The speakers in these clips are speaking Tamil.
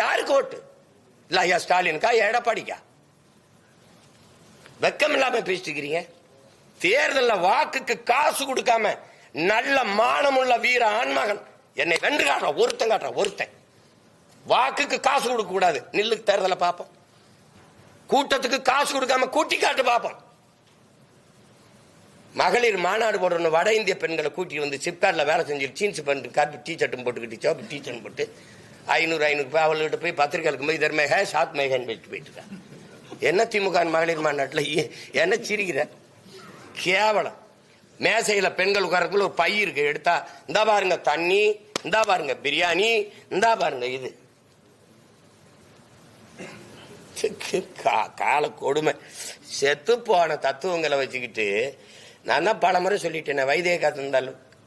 யாருக்கு ஓட்டு? இல்ல ஐயா ஸ்டாலினுக்கா எடப்பாடிக்கா? வெக்கம் இல்லாம பேசிட்டு இருக்கிறீங்க வாக்குக்கு காசு கொடுக்காம நல்ல மானமுள்ள வீர ஆண்மகன். என்னை வென்று காட்டுறான் ஒருத்தன் காட்டுறான் ஒருத்தன். வாக்குக்கு காசு கொடுக்க கூடாது. நில்லு தேர்தலை பார்ப்போம். கூட்டத்துக்கு காசு கொடுக்காம கூட்டி காட்டு பார்ப்போம். மகளிர் மாநாடு போடுற வட இந்திய பெண்களை கூட்டி வந்து சிப்கார்ட்ல வேலை செஞ்சு ஜீன்ஸ் பண்ணிட்டு கருப்பு டீ ஷர்ட்டும் போட்டுக்கிட்டு சோப்பு டீ ஷர்ட் போட்டு ஐநூறு ஐநூறு போய் அவள்கிட்ட போய் பத்திரிக்கைகளுக்கு போய் இதர் மேக சாத் மேகன் போயிட்டு போயிட்டு என்ன திமுக மகளிர் மாநாட்டில் என்ன சிரிக்கிற? கேவலம். மேசையில் பெண்கள் உட்காரக்குள்ள ஒரு பை இருக்கு எடுத்தா இந்தா பாருங்க தண்ணி இந்தா பாருங்க பிரியாணி இந்தா பாருங்க இது. கால கொடுமை. செத்து போன தத்துவங்களை வச்சுக்கிட்டு நான் தான் பல முறை சொல்லிட்டேன் வைதேகாத்து இருந்தாலும்.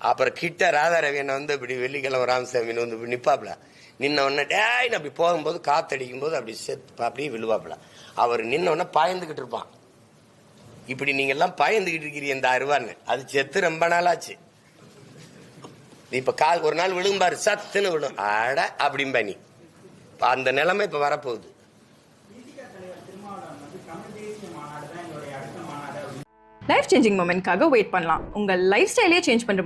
அப்புறம் கிட்ட ராதாரவியனை வந்து இப்படி வெள்ளிக்கிழமை ராமசாமின்னு வந்து இப்படி நிப்பாப்ல. நின்ன உடனே டேய்! அப்படி போகும்போது காத்தடிக்கும் போது அப்படி செத்து அப்படியே விழுவாப்ல. அவர் நின்ன உடனே பாய்ந்துகிட்டு இருப்பான். இப்படி நீங்க எல்லாம் பயந்துகிட்டு இருக்கிறீங்க இந்த அருவான்னு அது செத்து ரொம்ப நாளாச்சு. இப்ப கால் ஒரு நாள் விழும்பாரு சத்துன்னு விழும். அட அப்படிம்பா நீ. அந்த நிலைமை இப்ப வரப்போகுது. லைஃப் சேஞ்சிங் மூமெண்ட்காக வெயிட் பண்ணலாம். உங்கள் லைஃப் ஸ்டைலே சேஞ்ச் பண்ணுற